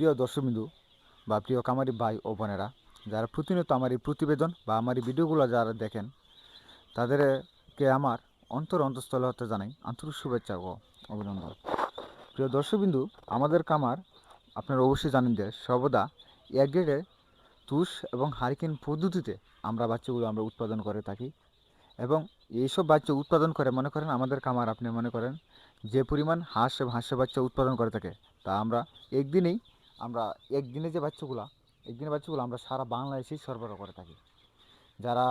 প্রিয় দর্শকবিন্দু বা প্রিয় কামারি ভাই ও বোনেরা, যারা প্রতিনিয়ত আমার এই প্রতিবেদন বা আমার এই ভিডিওগুলো যারা দেখেন, তাদেরকে আমার অন্তর অন্তঃস্থল হতে জানাই আন্তরিক শুভেচ্ছা ও অভিনন্দন। প্রিয় দর্শকবিন্দু, আমাদের কামার আপনারা অবশ্যই জানেন যে সর্বদা এক গ্রেডে তুষ এবং হারিকেন পদ্ধতিতে আমরা বাচ্চাগুলো আমরা উৎপাদন করে থাকি এবং এইসব বাচ্চা উৎপাদন করে, মনে করেন আমাদের কামার আপনি মনে করেন যে পরিমাণ হাঁস এবং হাঁসের বাচ্চা উৎপাদন করে থাকে, তা আমরা একদিনেই আমরা একদিনে যে বাচ্চাগুলো, একদিনের বাচ্চাগুলো আমরা সারা বাংলাদেশেই সরবরাহ করে থাকি। যারা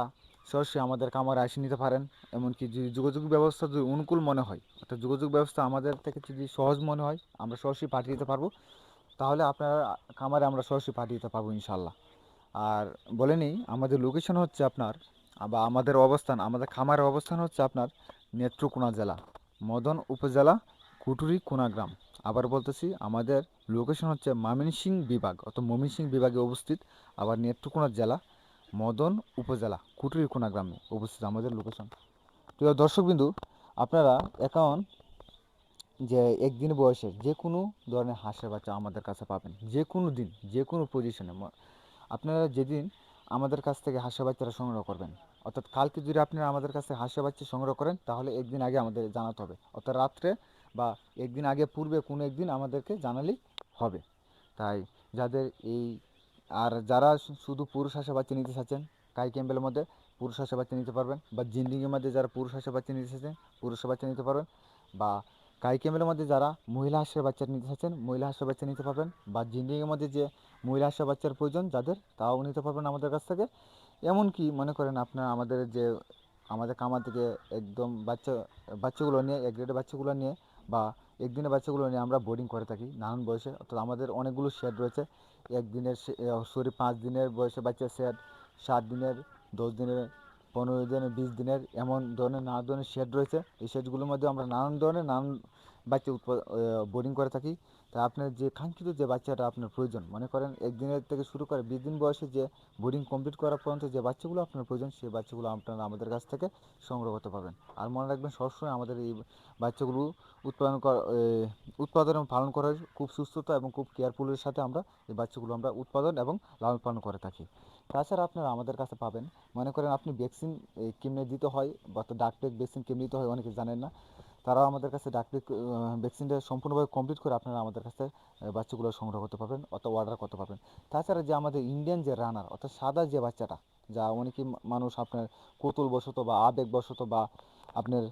সরাসরি আমাদের কামারে আসে নিতে পারেন, এমনকি যদি যোগাযোগ ব্যবস্থা যদি অনুকূল মনে হয়, অর্থাৎ যোগাযোগ ব্যবস্থা আমাদের থেকে যদি সহজ মনে হয়, আমরা সরাসরি পাঠিয়ে দিতে পারব। তাহলে আপনার খামারে আমরা সরাসরি পাঠিয়ে দিতে পারব ইনশাল্লাহ আর বলে নিই, আমাদের লোকেশন হচ্ছে আপনার, বা আমাদের অবস্থান, আমাদের খামারের অবস্থান হচ্ছে আপনার নেত্রকোনা জেলা, মদন উপজেলা, কুটুরি কোনা গ্রাম। আবার বলতেছি, আমাদের লোকেশন হচ্ছে ময়মনসিংহ বিভাগ, অর্থাৎ ময়মনসিংহ বিভাগে অবস্থিত, আবার নেত্রকোনা জেলা, মদন উপজেলা কুটুরি কোনা গ্রামে অবস্থিত আমাদের লোকেশন প্রিয় দর্শকবিন্দু, আপনারা এখন যে একদিন বয়সের যে কোনো ধরনের হাঁসের বাচ্চা আমাদের কাছে পাবেন, যে কোনো দিন, যে কোনো পজিশনে আপনারা যেদিন আমাদের কাছ থেকে হাঁসের বাচ্চারা সংগ্রহ করবেন, অর্থাৎ কালকে যদি আপনারা আমাদের কাছে হাঁসের বাচ্চা সংগ্রহ করেন, তাহলে একদিন আগে আমাদের জানাতে হবে, অর্থাৎ রাত্রে বা একদিন আগে, পূর্বে কোনো একদিন আমাদেরকে জানালেই হবে। তাই যাদের এই, আর যারা শুধু পুরুষ হাঁসের বাচ্চা নিতে চাচ্ছেন কাই ক্যাম্পেলের মধ্যে পুরুষ হাঁসের বাচ্চা নিতে পারবেন বা জিন্ডিংয়ের মধ্যে যারা পুরুষ হাঁসের বাচ্চা নিতে চাচ্ছেন, পুরুষ বাচ্চা নিতে পারবেন বা কাই ক্যাম্পেলের মধ্যে যারা মহিলা হাঁসের বাচ্চা নিতে চাচ্ছেন, মহিলা হাঁসের বাচ্চা নিতে পারবেন বা জিন্ডিংয়ের মধ্যে যে মহিলা হাঁসের বাচ্চার প্রয়োজন, যাদের তাও নিতে পারবেন আমাদের কাছ থেকে। এমনকি মনে করেন আপনার আমাদের যে, আমাদের কামার থেকে একদম বাচ্চা, বাচ্চাগুলো নিয়ে, এক গ্রেডের বাচ্চাগুলো নিয়ে বা একদিনের বাচ্চাগুলো নিয়ে আমরা বোর্ডিং করে থাকি নানান বয়সে। অর্থাৎ আমাদের অনেকগুলো শেড রয়েছে। একদিনের সরি পাঁচ দিনের বয়সে বাচ্চা শেড সাত দিনের, দশ দিনের, পনেরো দিনের, বিশ দিনের, এমন ধরনের নানা ধরনের শেড রয়েছে। এই শেডগুলোর মধ্যে আমরা নানান ধরনের নানান বাচ্চা বোর্ডিং করে থাকি। তা আপনার যে কাঙ্ক্ষিত যে বাচ্চাটা আপনার প্রয়োজন, মনে করেন একদিনের থেকে শুরু করে বিশ দিন বয়সে যে বোর্ডিং কমপ্লিট করার পর্যন্ত যে বাচ্চাগুলো আপনার প্রয়োজন, সেই বাচ্চাগুলো আপনারা আমাদের কাছ থেকে সংগ্রহ করতে পারবেন। আর মনে রাখবেন সবসময় আমাদের এই বাচ্চাগুলো উৎপাদন করা উৎপাদন এবং পালন করার খুব সুস্থতা এবং খুব কেয়ারফুলের সাথে আমরা এই বাচ্চাগুলো আমরা উৎপাদন এবং লালন পালন করে থাকি। তাছাড়া আপনারা আমাদের কাছে পাবেন, মনে করেন আপনি ভ্যাকসিন কেমনে দিতে হয়, বা তো ডাকটেক ভ্যাকসিন কেমনে দিতে হয় অনেকে জানেন না। তারাও আমাদের কাছে ডাকটেক ভ্যাকসিনটা সম্পূর্ণভাবে কমপ্লিট করে আপনারা আমাদের কাছে বাচ্চাগুলো সংগ্রহ করতে পারবেন, অথবা অর্ডার করতে পারবেন। তাছাড়া যে আমাদের ইন্ডিয়ান যে রানার অর্থাৎ সাদা যে বাচ্চাটা, যা অনেকেই মানুষ আপনার কৌতুলবশত বা আবেগবশত বা আপনার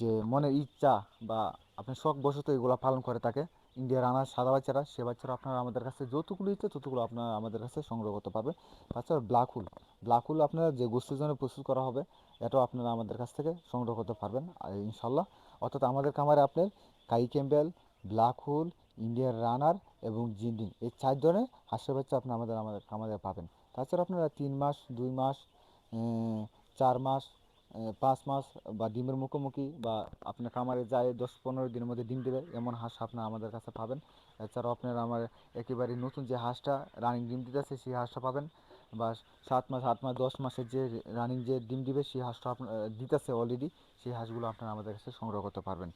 যে মনের ইচ্ছা বা আপনার শখবশত এগুলো পালন করে থাকে ইন্ডিয়া রানার সাদা বাচ্চারা, সে বাচ্চারা আপনারা আমাদের কাছে যতগুলো ইচ্ছে ততগুলো আপনারা আমাদের কাছে সংগ্রহ করতে পারবেন তাছাড়া ব্ল্যাক হুল ব্ল্যাক হুল আপনারা যে গোষ্ঠীর জন্য প্রস্তুত করা হবে, এটাও আপনারা আমাদের কাছ থেকে সংগ্রহ করতে পারবেন ইনশাল্লাহ অর্থাৎ আমাদের খামারে আপনার কাই ক্যাম্বেল ব্ল্যাক হুল ইন্ডিয়ান রানার এবং জিন্ডিং এই চার ধরনের হাঁসের বাচ্চা আপনি আমাদের আমাদের খামারে পাবেন। তাছাড়া আপনারা তিন মাস, দুই মাস চার মাস পাঁচ মাস বা ডিমের মুখোমুখি বা আপনার খামারে যায় দশ পনেরো দিনের মধ্যে ডিম দেবে, এমন হাঁস আপনার আমাদের কাছে পাবেন। এছাড়াও আপনারা আমার একেবারে নতুন যে হাঁসটা রানিং ডিম দিতেছে সেই হাঁসটা পাবেন। বা সাত মাস, আট মাস, দশ মাসের যে রানিং যে ডিম দিবে, সেই হাঁসটা আপনার দিতেছে অলরেডি সেই হাঁসগুলো আপনারা আমাদের কাছে সংগ্রহ করতে পারবেন।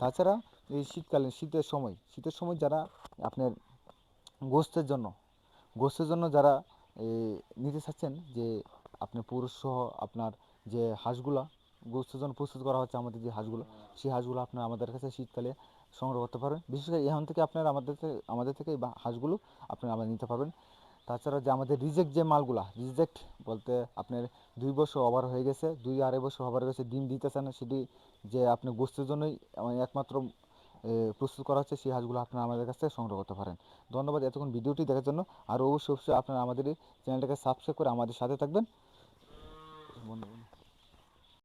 তাছাড়া এই শীতকালীন, শীতের সময় শীতের সময় যারা আপনার গোস্তের জন্য গোস্তের জন্য যারা নিতে চাচ্ছেন যে আপনার পুরুষ সহ আপনার যে হাঁসগুলা গোস্তের প্রস্তুত করা হচ্ছে আমাদের যে হাঁসগুলো, সেই হাঁসগুলো আপনারা আমাদের কাছে শীতকালে সংগ্রহ করতে পারবেন। বিশেষ করে এখান থেকে আপনারা আমাদের থেকে আমাদের থেকে হাঁসগুলো আপনারা আবার নিতে পারবেন। তাছাড়া যে আমাদের রিজেক্ট যে মালগুলা রিজেক্ট বলতে আপনার দুই বছর ওভার হয়ে গেছে, দুই আড়াই বছর ওভার হয়ে গেছে, ডিম দিতেছে না, সেটি যে আপনি গোস্তের জন্যই মানে একমাত্র প্রস্তুত করা হচ্ছে, সেই হাঁসগুলো আপনারা আমাদের কাছ থেকে সংগ্রহ করতে পারেন। ধন্যবাদ এতক্ষণ ভিডিওটি দেখার জন্য। আর অবশ্যই অবশ্যই আপনারা আমাদের এই চ্যানেলটাকে সাবস্ক্রাইব করে আমাদের সাথে থাকবেন। বন্ধু।